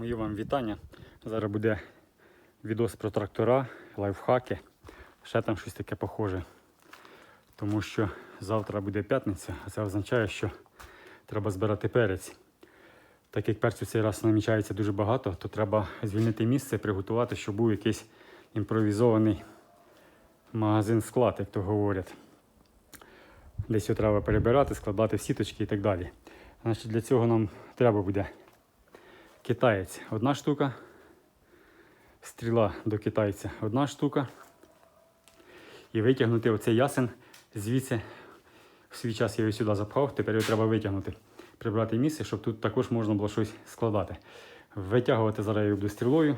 Мої вам вітання. Зараз буде відос про трактора, лайфхаки. Ще там щось таке похоже. Тому що завтра буде п'ятниця, а це означає, що треба збирати перець. Так як перцю цей раз намічається дуже багато, то треба звільнити місце, приготувати, щоб був якийсь імпровізований магазин-склад, як то говорять. Десь його треба перебирати, складати в сіточки і так далі. Значить, для цього нам треба буде китаєць одна штука, стріла до китайця одна штука. І витягнути оцей ясен звідси. В свій час я його сюди запхав, тепер його треба витягнути, прибрати місце, щоб тут також можна було щось складати. Витягувати зараз я буду стрілою.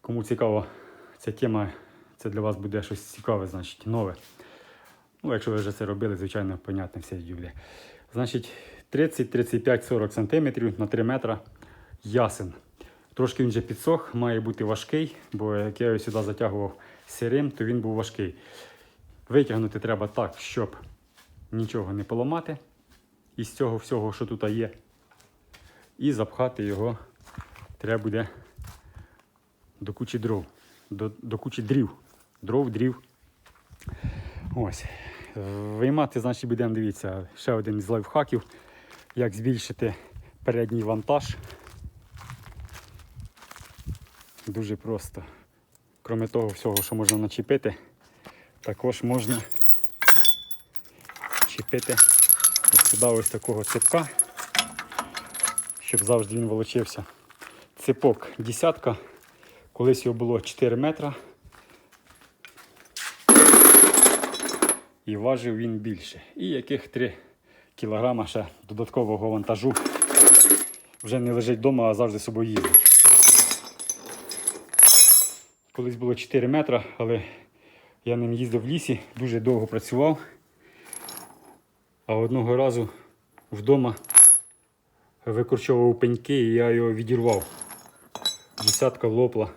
Кому цікаво ця тема, це для вас буде щось цікаве, значить, нове. Ну, якщо ви вже це робили, звичайно, понятне все буде. Значить, 30, 35, 40 см на 3 метра ясен. Трошки він вже підсох, має бути важкий, бо як я його сюди затягував сирим, то він був важкий. Витягнути треба так, щоб нічого не поламати із цього всього, що тут є. І запхати його треба буде до кучі дров. До, до кучі дрів. Дров, дрів. Ось. Виймати, значить, будемо дивіться, ще один із лайфхаків, як збільшити передній вантаж. Дуже просто. Кроме того всього, що можна начепити, також можна чіпити ось сюди ось такого ципка, щоб завжди він волочився. Ципок десятка, колись його було 4 метра. І важив він більше. І яких 3 кілограма ще додаткового вантажу вже не лежить вдома, а завжди собою їздить. Колись було 4 метра, але я ним їздив в лісі, дуже довго працював. А одного разу вдома викорчовував пеньки і я його відірвав. Десятка лопла.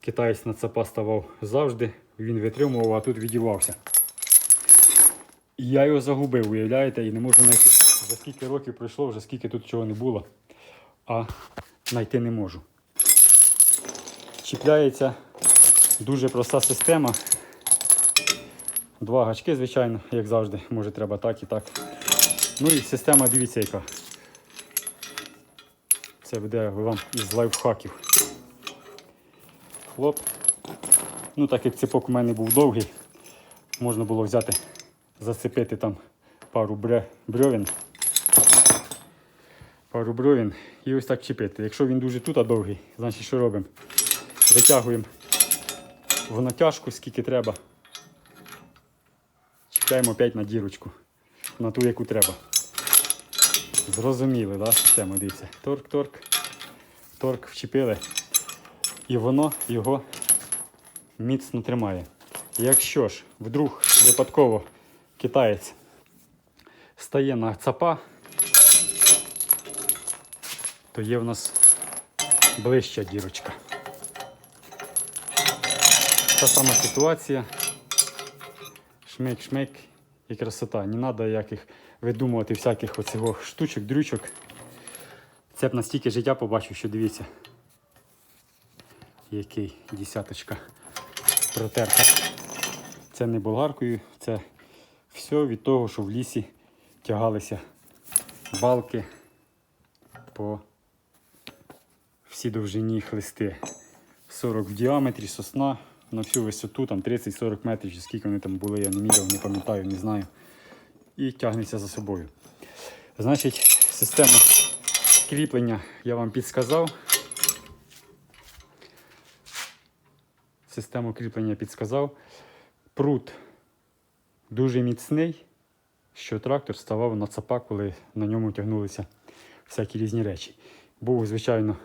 Китаєць на цапа ставав завжди, він витримував, а тут відірвався. Я його загубив, уявляєте, і не можу знайти. За скільки років пройшло, вже скільки тут чого не було, а знайти не можу. Чіпляється дуже проста система. Два гачки, звичайно, як завжди, може треба так і так. Ну і система, дивіться, яка. Це буде вам із лайфхаків. Хлоп. Ну, так як цепок у мене був довгий, можна було взяти, зацепити там пару бре. Пару брьовін і ось так чіпити. Якщо він дуже тут а довгий, значить що робимо? Витягуємо в натяжку, скільки треба. Чіпляємо опять на дірочку, на ту, яку треба. Зрозуміли, да, систему, дивіться. Торк, торк, торк вчепили. І воно його міцно тримає. Якщо ж вдруг випадково китаєць стає на цапа, то є в нас ближча дірочка. Та сама ситуація. Шмик-шмик і красота. Не треба яких видумувати всяких оцього штучок, дрючок. Це б настільки життя побачив, що дивіться. Який десяточка протерта. Це не болгаркою, це все від того, що в лісі тягалися балки по всій довжині хлисти. 40 в діаметрі сосна на всю висоту, там 30-40 метрів, чи скільки вони там були, я не міряв, не пам'ятаю, не знаю. І тягнеться за собою. Значить, систему кріплення я вам підсказав. Систему кріплення підсказав. Прут дуже міцний, що трактор ставав на цапа, коли на ньому тягнулися всякі різні речі. Був, звичайно,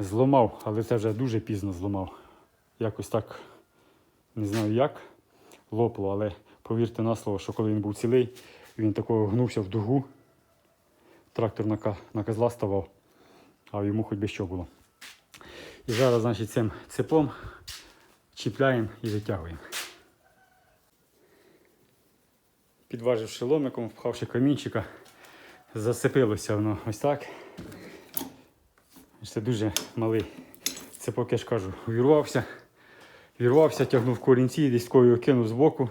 зламав, але це вже дуже пізно зламав. Якось так, не знаю як, лопло, але повірте на слово, що коли він був цілий, він такого гнувся в дугу. Трактор на, на козла ставав, а йому хоч би що було. І зараз, значить, цим цепом чіпляємо і витягуємо. Підваживши ломиком, впхавши камінчика, засипилося воно ось так. Це дуже малий. Це поки я ж кажу, вірвався. Вірвався, тягнув корінці, десь такою кинув збоку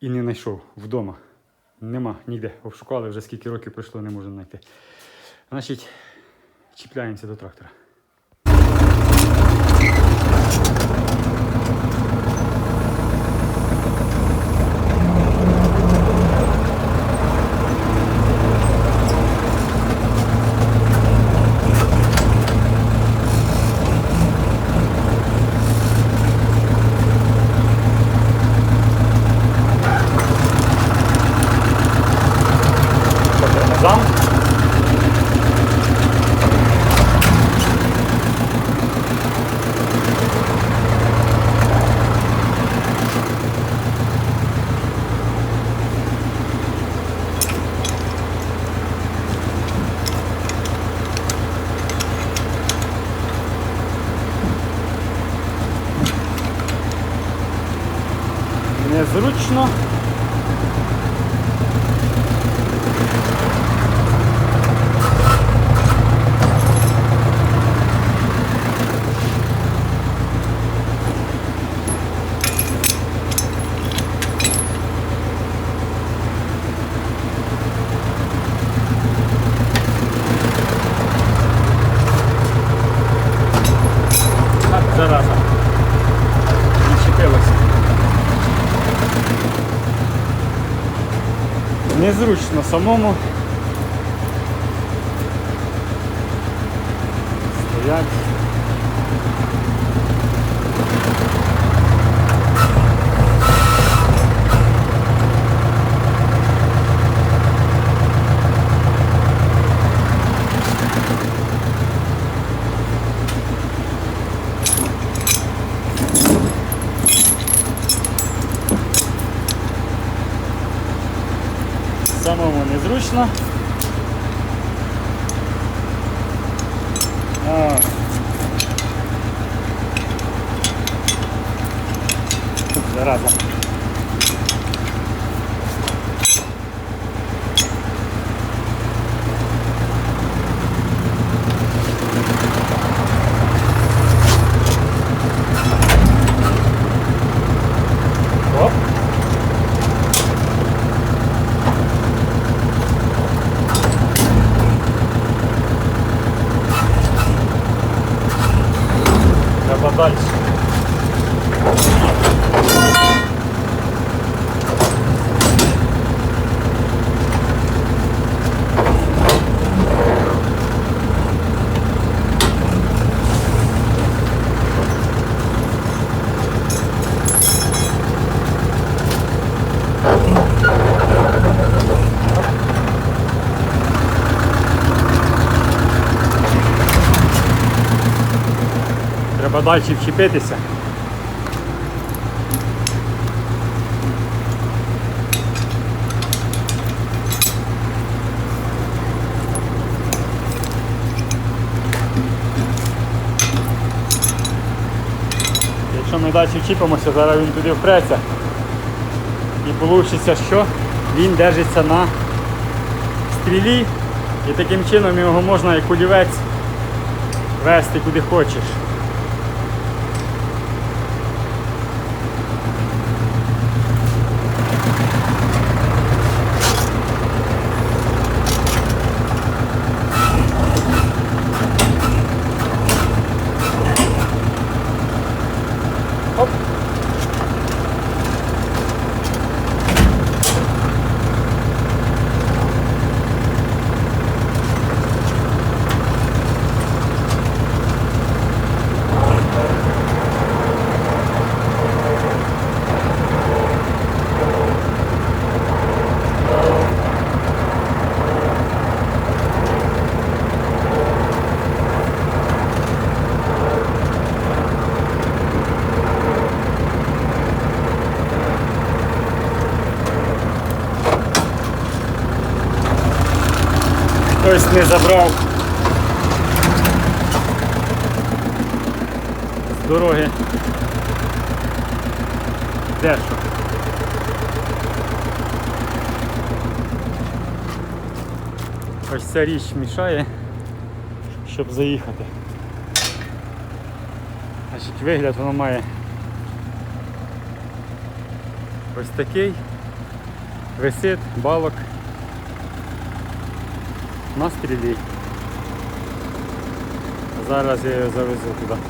і не знайшов вдома. Нема ніде. Обшукали вже скільки років пройшло, не можна знайти. Значить, чіпляємося до трактора. Відчепилося. Незручно самому. Стоять. зручно. А. Зараза. Далі вчепитися. Якщо ми далі вчіпимося, зараз він туди впреться. І вийде, що він держиться на стрілі і таким чином його можна як олівець вести куди хочеш. Хтось не забрав з дороги. Де що? Ось ця річ мішає, щоб заїхати. Значить, вигляд воно має ось такий. Висит, балок на стрілі. Зараз я її завезу туди.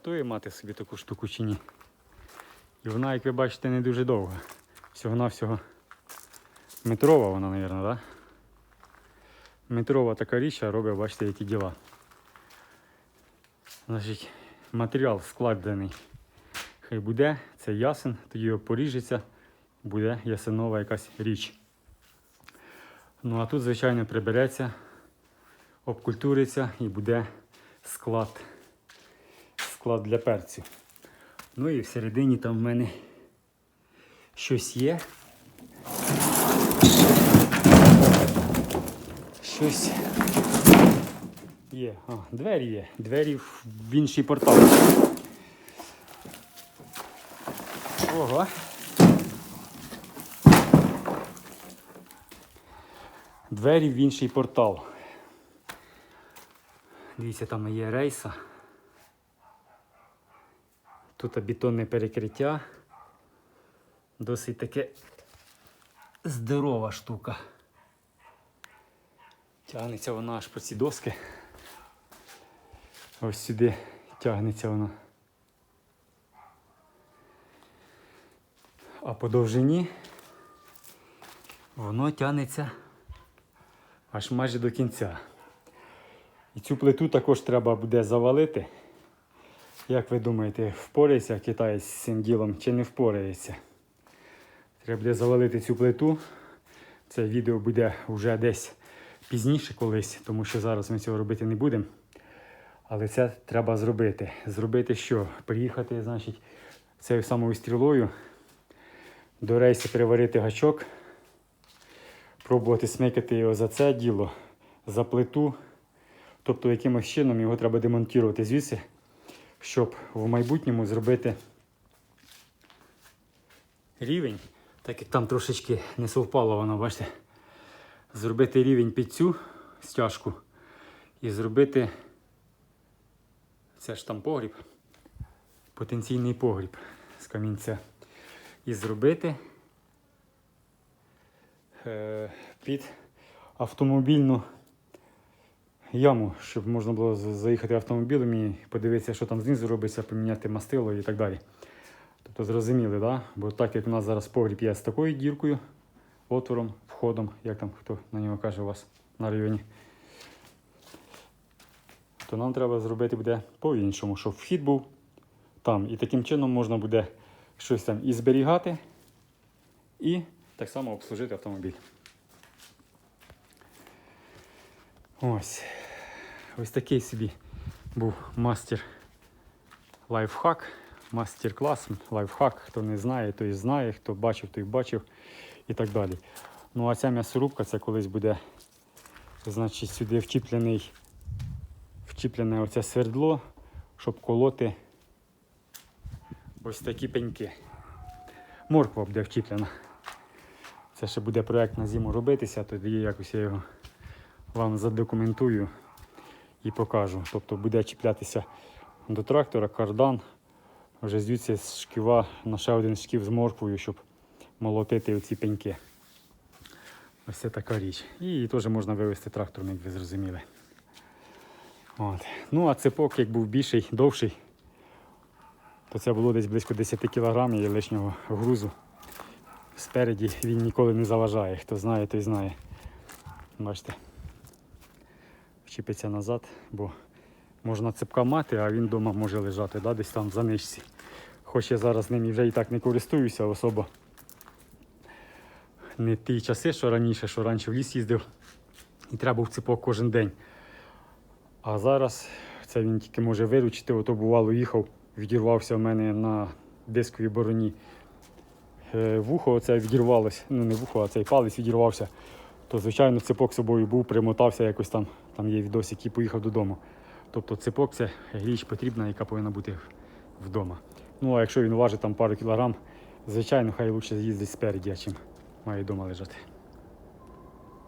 Вартує мати собі таку штуку чи ні? І вона, як ви бачите, не дуже довга. Всього-навсього метрова вона, мабуть. Да? Метрова така річ, а робить, бачите, які діла. Значить, матеріал складений. Хай буде, це ясен, тоді його поріжеться, буде ясенова якась річ. Ну а тут, звичайно, прибереться, обкультуриться і буде склад, склад для перцю. Ну і всередині там в мене щось є. Щось є. А, двері є. Двері в інший портал. Ого. Двері в інший портал. Дивіться, там є рейса. Тут бетонне перекриття. Досить таке здорова штука. Тягнеться вона аж по ці доски. Ось сюди тягнеться вона. А по довжині воно тягнеться аж майже до кінця. І цю плиту також треба буде завалити. Як ви думаєте, впорається китаєць з цим ділом чи не впорається? Треба буде завалити цю плиту. Це відео буде вже десь пізніше колись, тому що зараз ми цього робити не будемо. Але це треба зробити. Зробити що? Приїхати, значить, цією самою стрілою до рейсу переварити гачок, пробувати смикати його за це діло, за плиту. Тобто якимось чином його треба демонтувати звідси, щоб в майбутньому зробити рівень, так як там трошечки не совпало воно, бачите, зробити рівень під цю стяжку і зробити це ж там погріб, потенційний погріб з камінця. І зробити е, під автомобільну яму, щоб можна було заїхати автомобілем і подивитися, що там знизу робиться, поміняти мастило і так далі. Тобто зрозуміли, да? бо так як у нас зараз погріб є з такою діркою, отвором, входом, як там хто на нього каже у вас на районі, то нам треба зробити буде по-іншому, щоб вхід був там. І таким чином можна буде щось там і зберігати, і так само обслужити автомобіль. Ось. Ось такий собі був мастер лайфхак, мастер-клас, лайфхак. Хто не знає, той знає, хто бачив, той бачив і так далі. Ну а ця м'ясорубка це колись буде, значить, сюди вчіплений, вчіплене оце свердло, щоб колоти ось такі пеньки. Морква буде вчіплена. Це ще буде проєкт на зиму робитися, тоді якось я його вам задокументую і покажу. Тобто буде чіплятися до трактора кардан, вже звідси з шківа на ще один шків з морквою, щоб молотити оці пеньки. Ось це така річ. І її теж можна вивезти трактором, як ви зрозуміли. От. Ну а цепок, як був більший, довший, то це було десь близько 10 кг і лишнього грузу. Спереді він ніколи не заважає. Хто знає, той знає. Бачите. Вчіпиться назад, бо можна цепка мати, а він вдома може лежати, да, десь там в заничці. Хоч я зараз ним вже і так не користуюся особо. Не ті часи, що раніше, що раніше в ліс їздив і треба був цепок кожен день. А зараз це він тільки може виручити, ото бувало їхав, відірвався в мене на дисковій бороні. Е, Вухо оце відірвалося, ну не вухо, а цей палець відірвався. То, звичайно, цепок з собою був, примотався якось там, там є відосик і поїхав додому. Тобто цепок це річ потрібна, яка повинна бути вдома. Ну а якщо він важить там пару кілограм, звичайно, хай краще з'їздить спереді, чим має вдома лежати.